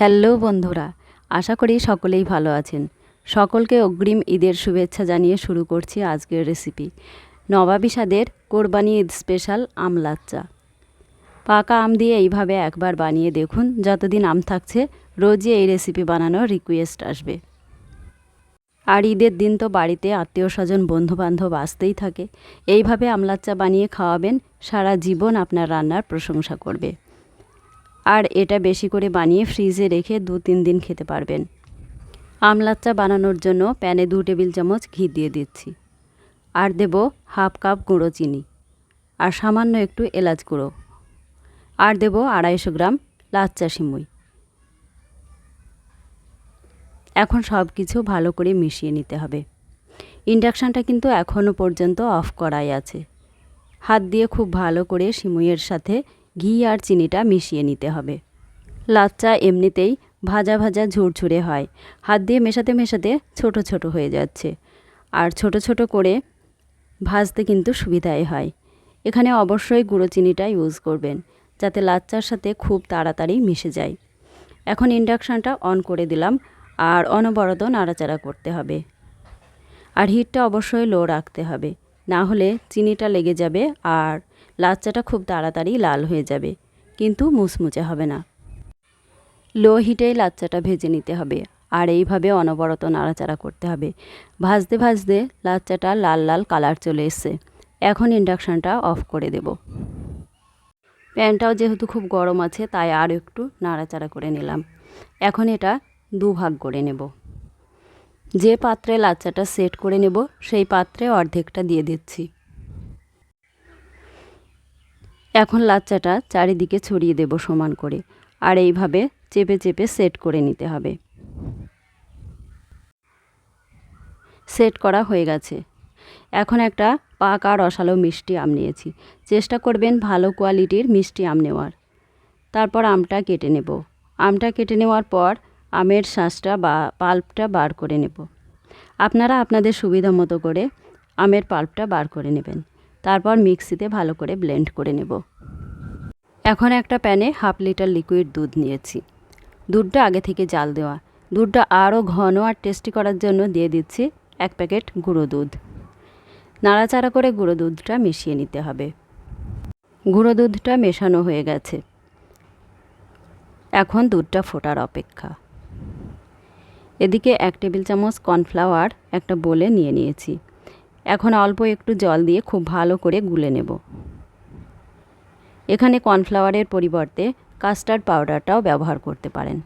Hello বন্ধুরা, আশা করি সকলেই ভালো আছেন। সকলকে অগ্রিম ঈদের শুভেচ্ছা জানিয়ে শুরু করছি আজকের রেসিপি নবাবী স্বাদের কোরবানি ঈদ স্পেশাল আম লাচ্চা। পাকা আম দিয়ে এইভাবে একবার বানিয়ে দেখুন, যতদিন আম থাকছে, রোজই এই রেসিপি বানানোর রিকোয়েস্ট আসবে। আর ঈদের দিন তো বাড়িতে আত্মীয় স্বজন, বন্ধুবান্ধব আসতেই থাকে। এইভাবে আমলাচ্চা বানিয়ে খাওয়াবেন, সারা জীবন আপনার রান্নার প্রশংসা করবে। আর এটা বেশি করে বানিয়ে ফ্রিজে রেখে দু তিন দিন খেতে পারবেন। আমলাচ্চা বানানোর জন্য প্যানে দু টেবিল চামচ ঘি দিয়ে দিচ্ছি। আর দেব হাফ কাপ গুঁড়ো চিনি। আর সামান্য একটু এলাচ গুঁড়ো। আর দেব আড়াইশো গ্রাম লাচ্চা সিমুই। এখন সব কিছু ভালো করে মিশিয়ে নিতে হবে। ইন্ডাকশানটা কিন্তু এখনও পর্যন্ত অফ করাই আছে। হাত দিয়ে খুব ভালো করে সিমুইয়ের সাথে ঘি আর চিনিটা মিশিয়ে নিতে হবে। লাচ্চা এমনিতেই ভাজা ভাজা ঝুরঝুরে হয়। হাত দিয়ে মেশাতে মেশাতে ছোট ছোট হয়ে যাচ্ছে। আর ছোট ছোট করে ভাজতে কিন্তু সুবিধাই হয়। এখানে অবশ্যই গুঁড়ো চিনিটা ইউজ করবেন, যাতে লাচ্চার সাথে খুব তাড়াতাড়ি মিশে যায়। এখন ইন্ডাকশানটা অন করে দিলাম আর অনবরত নাড়াচাড়া করতে হবে। আর হিটটা অবশ্যই লো রাখতে হবে, না হলে চিনিটা লেগে যাবে আর লাচ্চাটা খুব তাড়াতাড়ি লাল হয়ে যাবে, কিন্তু মুচমুচে হবে না। লো হিটেই লাচ্চাটা ভেজে নিতে হবে, আর এইভাবে অনবরত নাড়াচাড়া করতে হবে। ভাজতে ভাজতে লাচ্চাটা লাল লাল কালার চলে এসছে। এখন ইন্ডাকশানটা অফ করে দেব। প্যানটাও যেহেতু খুব গরম আছে, তাই আর একটু নাড়াচাড়া করে নিলাম। এখন এটা দু ভাগ করে নেব। যে পাত্রে লাচ্চাটা সেট করে নেব, সেই পাত্রে অর্ধেকটা দিয়ে দিচ্ছি। এখন লাচ্চাটা চারিদিকে ছড়িয়ে দেব সমান করে, আর এইভাবে চেপে চেপে সেট করে নিতে হবে। সেট করা হয়ে গেছে। এখন একটা পাকা রসালো মিষ্টি আম নিয়েছি। চেষ্টা করবেন ভালো কোয়ালিটির মিষ্টি আম নেওয়ার। তারপর আমটা কেটে নেব। আমটা কেটে নেওয়ার পর আমের শাঁসটা বা পাল্পটা বার করে নেব। আপনারা আপনাদের সুবিধা মতো করে আমের পাল্পটা বার করে নেবেন। তারপর মিক্সিতে ভালো করে ব্লেন্ড করে নেব। এখন একটা প্যানে হাফ লিটার লিকুইড দুধ নিয়েছি। দুধটা আগে থেকে জাল দেওয়া। দুধটা আরও ঘন আর টেস্টি করার জন্য দিয়ে দিচ্ছি এক প্যাকেট গুঁড়ো দুধ। নাড়াচাড়া করে গুঁড়ো দুধটা মিশিয়ে নিতে হবে। গুঁড়ো দুধটা মেশানো হয়ে গেছে। এখন দুধটা ফোটার অপেক্ষা। এদিকে এক টেবিল চামচ কর্নফ্লাওয়ার একটা বলে নিয়ে নিয়েছি। এখন অল্প একটু জল দিয়ে খুব ভালো করে গুলে নেব। এখানে কর্নফ্লাওয়ারের পরিবর্তে কাস্টার্ড পাউডারটাও ব্যবহার করতে পারেন।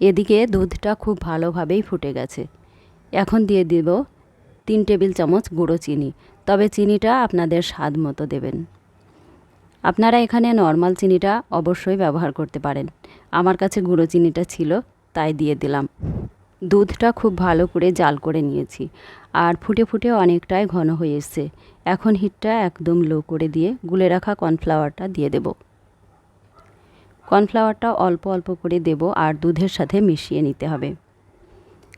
এদিকে দুধটা খুব ভালোভাবেই ফুটে গেছে। এখন দিয়ে দেব তিন টেবিল চামচ গুঁড়ো চিনি, তবে চিনিটা আপনাদের স্বাদ মতো দেবেন। আপনারা এখানে নর্মাল চিনিটা অবশ্যই ব্যবহার করতে পারেন। আমার কাছে গুঁড়ো চিনিটা ছিল, তাই দিয়ে দিলাম। দুধটা খুব ভালো করে জাল করে নিয়েছি। আর ফুটে ফুটে অনেকটাই ঘন হয়ে এসছে। এখন হিটটা একদম লো করে দিয়ে গুলে রাখা কর্নফ্লাওয়ারটা দিয়ে দেব। কর্নফ্লাওয়ারটা অল্প অল্প করে দেব আর দুধের সাথে মিশিয়ে নিতে হবে।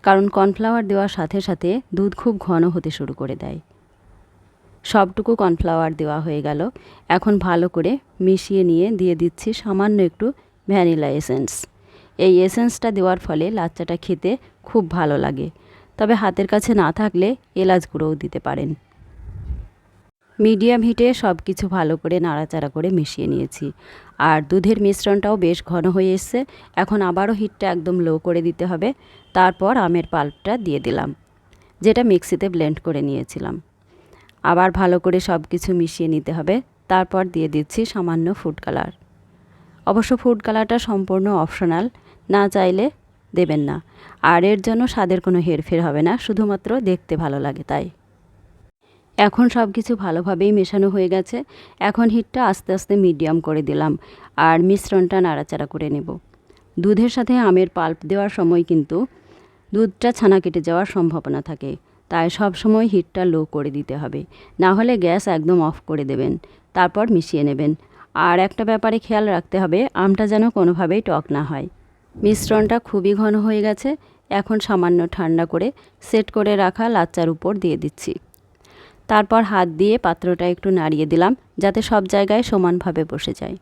কারণ কর্নফ্লাওয়ার দেওয়ার সাথে সাথে দুধ খুব ঘন হতে শুরু করে দেয়। সবটুকু কর্নফ্লাওয়ার দেওয়া হয়ে গেল। এখন ভালো করে মিশিয়ে নিয়ে দিয়ে দিচ্ছি সামান্য একটু ভ্যানিলা এসেন্স। এই এসেন্সটা দেওয়ার ফলে লাচ্চাটা খেতে খুব ভালো লাগে। তবে হাতের কাছে না থাকলে এলাচ গুঁড়োও দিতে পারেন। মিডিয়াম হিটে সব কিছু ভালো করে নাড়াচাড়া করে মিশিয়ে নিয়েছি। আর দুধের মিশ্রণটাও বেশ ঘন হয়ে এসছে। এখন আবারও হিটটা একদম লো করে দিতে হবে। তারপর আমের পাল্পটা দিয়ে দিলাম, যেটা মিক্সিতে ব্লেন্ড করে নিয়েছিলাম। আবার ভালো করে সব কিছু মিশিয়ে নিতে হবে। তারপর দিয়ে দিচ্ছি সামান্য ফুড কালার অবশ্য ফুড কালারটা সম্পূর্ণ অপশনাল না চাইলে দেবেন না। আর এর জন্য স্বাদের কোনো হেরফের হবে না, শুধুমাত্র দেখতে ভালো লাগে তাই। এখন সব কিছু ভালোভাবেই মেশানো হয়ে গেছে। এখন হিটটা আস্তে আস্তে মিডিয়াম করে দিলাম আর মিশ্রণটা নাড়াচাড়া করে নেব। দুধের সাথে আমের পাল্প দেওয়ার সময় কিন্তু দুধটা ছানা কেটে যাওয়ার সম্ভাবনা থাকে। তাই সব সময় হিটটা লো করে দিতে হবে। না হলে গ্যাস একদম অফ করে দেবেন। তারপর মিশিয়ে নেবেন। আর একটা ব্যাপারে খেয়াল রাখতে হবে, আমটা যেন কোনোভাবেই টক না হয়। মিশ্রণটা খুবই ঘন হয়ে গেছে। এখন সামান্য ঠান্ডা করে সেট করে রাখা লাচ্চার উপর দিয়ে দিচ্ছি। তারপর হাত দিয়ে পাত্রটা একটু নাড়িয়ে দিলাম, যাতে সব জায়গায় সমানভাবে বসে যায়।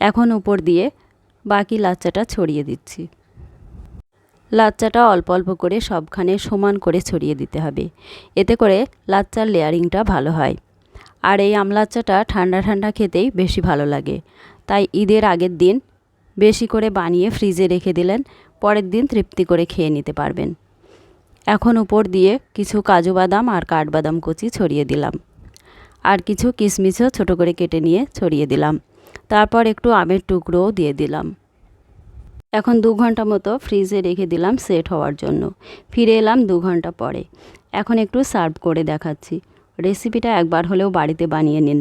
এখন উপর দিয়ে বাকি লাচ্চাটা ছড়িয়ে দিচ্ছি। লাচ্চাটা অল্প অল্প করে সবখানে সমান করে ছড়িয়ে দিতে হবে। এতে করে লাচ্চার লেয়ারিংটা ভালো হয়। আর এই আমলাচ্চাটা ঠান্ডা ঠান্ডা খেতেই বেশি ভালো লাগে। তাই ঈদের আগের দিন বেশি করে বানিয়ে ফ্রিজে রেখে দিলেন, পরের দিন তৃপ্তি করে খেয়ে নিতে পারবেন। এখন উপর দিয়ে কিছু কাজু বাদাম আর কাঠবাদাম কুচি ছড়িয়ে দিলাম। আর কিছু কিশমিশও ছোটো করে কেটে নিয়ে ছড়িয়ে দিলাম। তারপর একটু আমের টুকরোও দিয়ে দিলাম। এখন দু ঘণ্টা মতো ফ্রিজে রেখে দিলাম সেট হওয়ার জন্য। ফিরে এলাম দু ঘণ্টা পরে। এখন একটু সার্ভ করে দেখাচ্ছি। রেসিপিটা একবার হলেও বাড়িতে বানিয়ে নিন।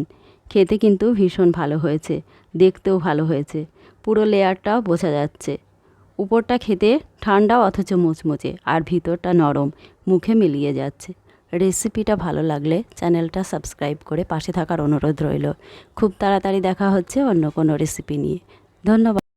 খেতে কিন্তু ভীষণ ভালো হয়েছে, দেখতেও ভালো হয়েছে। পুরো লেয়ারটাও বোঝা যাচ্ছে। উপরটা খেতে ঠান্ডা অথচ মুচমুচে আর ভিতরটা নরম, মুখে মিলিয়ে যাচ্ছে। রেসিপিটা ভালো লাগলে চ্যানেলটা সাবস্ক্রাইব করে পাশে থাকার অনুরোধ রইল। খুব তাড়াতাড়ি দেখা হচ্ছে অন্য কোনো রেসিপি নিয়ে। ধন্যবাদ।